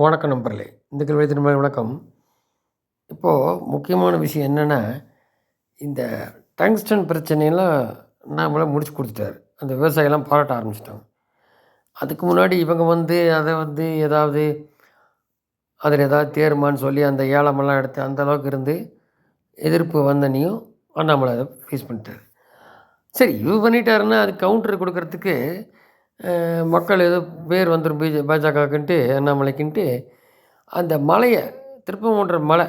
வணக்கம் நண்பர்களே. இந்த கேள்வி திரும்ப வணக்கம். இப்போது முக்கியமான விஷயம் என்னென்னா இந்த டங்ஸ்டன் பிரச்சனையெல்லாம் நாமளே முடிச்சு கொடுத்துட்டாரு. அந்த விவசாயிலாம் பாராட்ட ஆரம்பிச்சிட்டாங்க. அதுக்கு முன்னாடி இவங்க வந்து அதை வந்து ஏதாவது அதில் ஏதாவது தேருமான்னு சொல்லி அந்த ஏலமெல்லாம் எடுத்து அந்த அளவுக்கு இருந்து எதிர்ப்பு வந்தனையும் அண்ணாமலை அதை ஃபேஸ் பண்ணிட்டாரு. சரி இவர் பண்ணிட்டாருன்னா அது கவுண்டர் கொடுக்கறதுக்கு மக்கள் ஏதோ பேர் வந்துடும் பிஜே பாஜகக்குன்ட்டு அண்ணாமலைக்குன்ட்டு. அந்த மலையை திருப்பமூன்ற மலை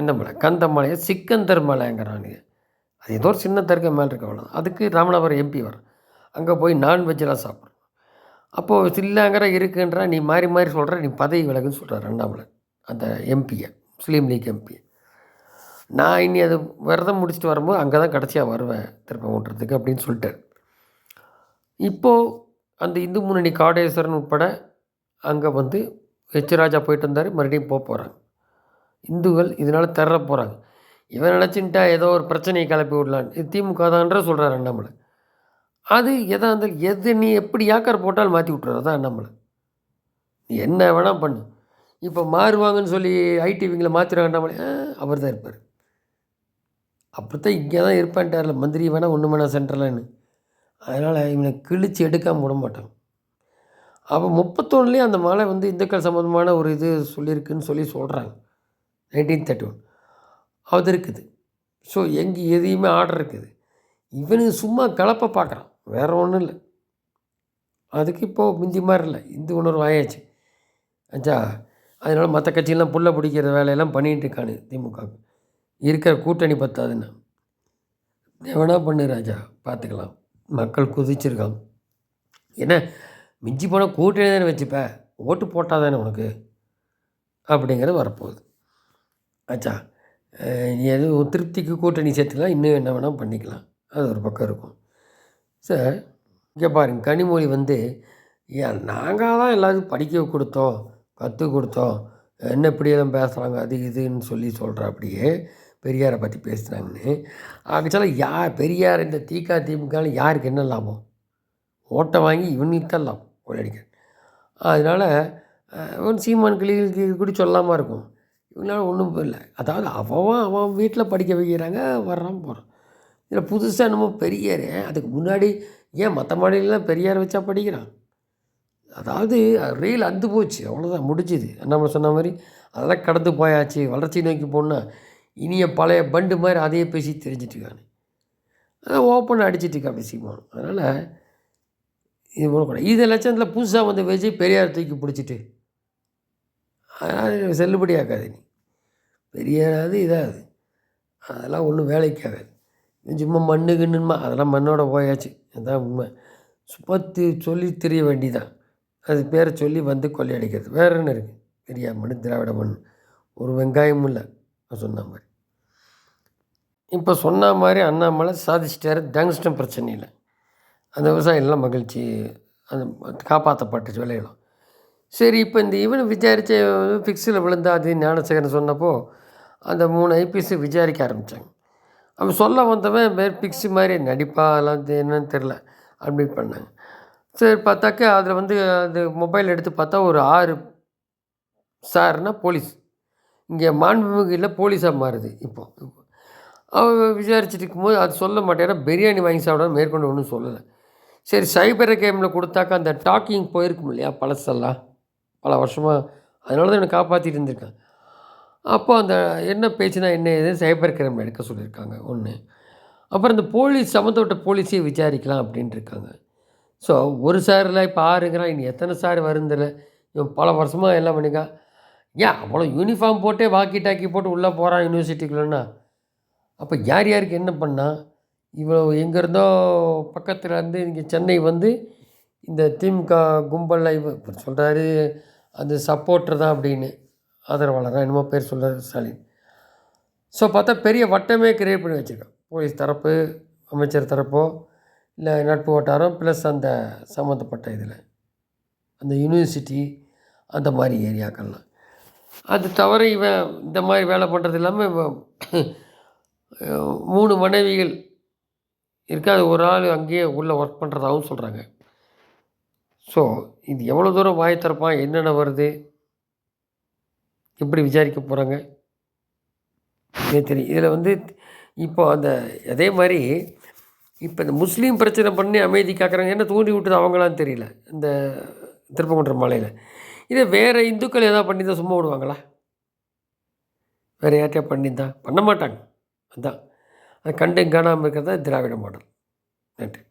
எந்த மலை? கந்த மலையை? சிக்கந்தர் மலைங்கிறானுங்க. அது ஏதோ ஒரு சின்ன தர்க்க மேலே இருக்க அவ்வளோ அதுக்கு ராமநாதபுரம் எம்பி வரும். அங்கே போய் நான்வெஜ்லாம் சாப்பிட்றோம் அப்போது சில்லாங்கிற இருக்குன்றா நீ மாறி மாறி சொல்கிற நீ பதவி விலகுன்னு சொல்கிறார் அண்ணாமலை அந்த எம்பியை முஸ்லீம் லீக் எம்பி நான் இனி அது விரதம் முடிச்சுட்டு வரும்போது அங்கே தான் கடைசியாக வருவேன் திருப்பம் திருப்பங்குன்றத்துக்கு அப்படின்னு சொல்லிட்டார். இப்போது அந்த இந்து முன்னணி காடேஸ்வரன் உட்பட அங்கே வந்து ஹெச் ராஜா போயிட்டு வந்தார். மறுபடியும் போக போகிறாங்க இந்துக்கள் இதனால் தர போகிறாங்க இவன் நினச்சின்ட்டா ஏதோ ஒரு பிரச்சனையை கிளப்பி விடலான்னு. இது திமுக தான்ற சொல்கிறார் அண்ணாமலை. அது எதா இருந்தாலும் எது நீ எப்படி ஏக்கர் போட்டாலும் மாற்றி விட்றாரு தான் அண்ணாமலை. நீ என்ன வேணால் பண்ணு. இப்போ மாறுவாங்கன்னு சொல்லி ஐடிவிங்களை மாற்றிடுவாங்க அண்ணாமலை. அவர் தான் இருப்பார். அப்படி தான் இங்கே தான் இருப்பான்ட்டார்ல. மந்திரி வேணால் ஒன்று வேணால் சென்ட்ரலான்னு அதனால் இவனை கிழிச்சு எடுக்காமல் விட மாட்டாங்க அப்போ முப்பத்தொன்னுலேயே அந்த மலை வந்து இந்துக்கள் சம்மந்தமான ஒரு இது சொல்லியிருக்குன்னு சொல்லி சொல்கிறாங்க நைன்டீன் தேர்ட்டி ஒன் அது இருக்குது. ஸோ எங்கே எதையுமே ஆர்டர் இருக்குது. இவனுக்கு சும்மா கலப்பை பார்க்குறான் வேற ஒன்றும் இல்லை. அதுக்கு இப்போது முந்தி மாதிரி இல்லை. இந்து உணர்வு ஆயாச்சு. ஆச்சா அதனால் மற்ற கட்சியெல்லாம் புல்ல பிடிக்கிற வேலையெல்லாம் பண்ணிகிட்டு இருக்கானு திமுக. இருக்கிற கூட்டணி பத்தாதுன்னு. எவனா பண்ணு ராஜா? பார்த்துக்கலாம் மக்கள் குதிச்சிருக்காங்க. என்ன மிஞ்சி போனால் கூட்டணி தானே வச்சுப்ப? ஓட்டு போட்டால் தானே உனக்கு? அப்படிங்கிறது வரப்போகுது. ஆச்சா நீ எதுவும் திருப்திக்கு கூட்டணி சேர்த்துக்கலாம் இன்னும் என்ன வேணால் பண்ணிக்கலாம். அது ஒரு பக்கம் இருக்கும். சார் இங்கே பாருங்க கனிமொழி வந்து ஏன் நாங்கள் தான் எல்லாருக்கும் படிக்க கொடுத்தோம் கற்றுக் கொடுத்தோம் என்ன இப்படியெல்லாம் பேசுகிறாங்க அது இதுன்னு சொல்லி சொல்கிற அப்படியே பெரியாரை பற்றி பேசுகிறாங்கன்னு ஆக்சுவலாக யார் பெரியார் இந்த தீகா திமுகவில் யாருக்கு என்ன லாபம்? ஓட்டை வாங்கி இவனுக்கு தான் லாபம் கொள்ளடிக்க அதனால் இவன் சீமான் கிளிகளுக்கு கூட சொல்லாமல் இருக்கும். இவங்களால ஒன்றும் இல்லை. அதாவது அவன் அவன் வீட்டில் படிக்க வைக்கிறாங்க வர்றான் போகிறான் இதில் புதுசாக என்னமோ பெரியார் அதுக்கு முன்னாடி ஏன் மற்ற மாநிலம் பெரியார் வச்சா படிக்கிறான்? அதாவது ரயில் அந்து போச்சு அவ்வளோதான் முடிஞ்சுது. நம்ம சொன்ன மாதிரி அதெல்லாம் கடந்து போயாச்சு வளர்ச்சி நோக்கி போனால் இனிய பழைய பண்டு மாதிரி அதையே பேசி தெரிஞ்சிட்டு அதை அதான் ஓப்பன் அடிச்சிட்டு அப்படி சீமான். அதனால் இது போடக்கூடாது இது லட்சத்தில் புதுசாக வந்து வச்சு பெரியார் தூக்கி பிடிச்சிட்டு. அதனால் செல்லுபடி நீ. பெரியாராது இதாகுது அதெல்லாம் ஒன்றும் வேலைக்காகாது சும்மா மண்ணு கிண்ணுமா அதெல்லாம் மண்ணோட போயாச்சு. அதான் உண்மை. சுப்பத்து சொல்லி தெரிய வேண்டிதான். அது பேரை சொல்லி வந்து கொள்ளையடிக்கிறது. வேற என்ன இருக்குது பெரியார் மண் திராவிட மண் ஒரு வெங்காயமும் இல்லை. சொன்ன மாதிரி. இப்போ சொன்ன மாதிரி அண்ணாமலை சாதிச்சிட்டாரு டங்ஸ்டன் பிரச்சனையில். அந்த விவசாயிகள்லாம் மகிழ்ச்சி அந்த காப்பாற்றப்பட்டுச்சு விளையலாம் சரி இப்போ இந்த இவனை விசாரித்த ஃபிக்ஸில் விழுந்தா அது ஞானசேகரன் சொன்னப்போ அந்த மூணு ஐபிஎஸ் விசாரிக்க ஆரம்பித்தாங்க அவன் சொல்ல வந்தவன் வேறு பிக்ஸு மாதிரி நடிப்பா அதெல்லாம் என்னன்னு தெரில அப்படி பண்ணாங்க. சரி பார்த்தாக்க அதில் வந்து அந்த மொபைல் எடுத்து பார்த்தா ஒரு ஆறு சார்னா போலீஸ். இங்கே மாண்புமிகுல போலீஸாக மாறுது இப்போ. அவன் விசாரிச்சுட்டு இருக்கும்போது அது சொல்ல மாட்டேன்னா பிரியாணி வாங்கி சாப்பிட மேற்கொண்டு ஒன்றும் சொல்லலை. சரி சைபர் கேமில் கொடுத்தாக்கா அந்த டாக்கிங் போயிருக்கும் இல்லையா? பழசெல்லாம். பல வருஷமாக அதனால தான் என்னை காப்பாற்றிட்டு இருந்திருக்கேன். அப்போ அந்த என்ன பேச்சுனா என்ன ஏது? சைபர் கிரைம் எடுக்க சொல்லியிருக்காங்க ஒன்று அப்புறம் இந்த போலீஸ் சம்மந்தப்பட்ட போலீஸையும் விசாரிக்கலாம் அப்படின்ட்டு இருக்காங்க ஸோ ஒரு சாரில் இப்போ ஆறுங்கிறான். இனி எத்தனை சார் வருந்தில்ல இவன் பல வருஷமாக எல்லாம் பண்ணிக்கான் ஏன் அவ்வளோ யூனிஃபார்ம் போட்டே வாக்கி டாக்கி போட்டு உள்ளே போகிறான் யூனிவர்சிட்டிக்குள்ளன்னா அப்போ யார் யாருக்கு என்ன பண்ணா? இவ்வளோ எங்கேருந்தோ பக்கத்தில் இருந்து இங்கே சென்னை வந்து இந்த திமுக கும்பலில் இவ இப்படி சொல்கிறாரு அந்த சப்போர்ட்டர் தான் அப்படின்னு ஆதரவாளர் என்னமோ பேர் சொல்கிறார் ஸ்டாலின். ஸோ பார்த்தா பெரிய வட்டமே கிரியேட் பண்ணி வச்சுருக்கான். போலீஸ் தரப்பு அமைச்சர் தரப்போ இல்லை நட்பு வட்டாரம் ப்ளஸ் அந்த சம்மந்தப்பட்ட இதில். அந்த யூனிவர்சிட்டி அந்த மாதிரி ஏரியாக்கள்லாம். அது தவிர இவன் இந்த மாதிரி வேலை பண்ணுறது இல்லாமல் இவன் மூணு மனைவிகள் இருக்காது ஒரு ஆள் அங்கேயே உள்ளே ஒர்க் பண்ணுறதாகவும் சொல்கிறாங்க ஸோ இது எவ்வளோ தூரம் வாய் திறப்பான் என்னென்ன வருது எப்படி விசாரிக்க போகிறாங்க தெரியும். இதில் வந்து இப்போ அந்த அதே மாதிரி இப்போ இந்த முஸ்லீம் பிரச்சனை பண்ணி அமைதி காக்கிறாங்க என்ன தூண்டி விட்டது அவங்களான்னு தெரியல. இந்த திருப்பங்குன்ற மலையில். இதே வேறு இந்துக்கள் எதாவது பண்ணியிருந்தால் சும்மா விடுவாங்களா? வேறு யார்கிட்டயா பண்ணியிருந்தா? பண்ண மாட்டாங்க. அதுதான் அது கண்டு காணாமல் இருக்கிறது தான் திராவிட மாடல். நன்றி.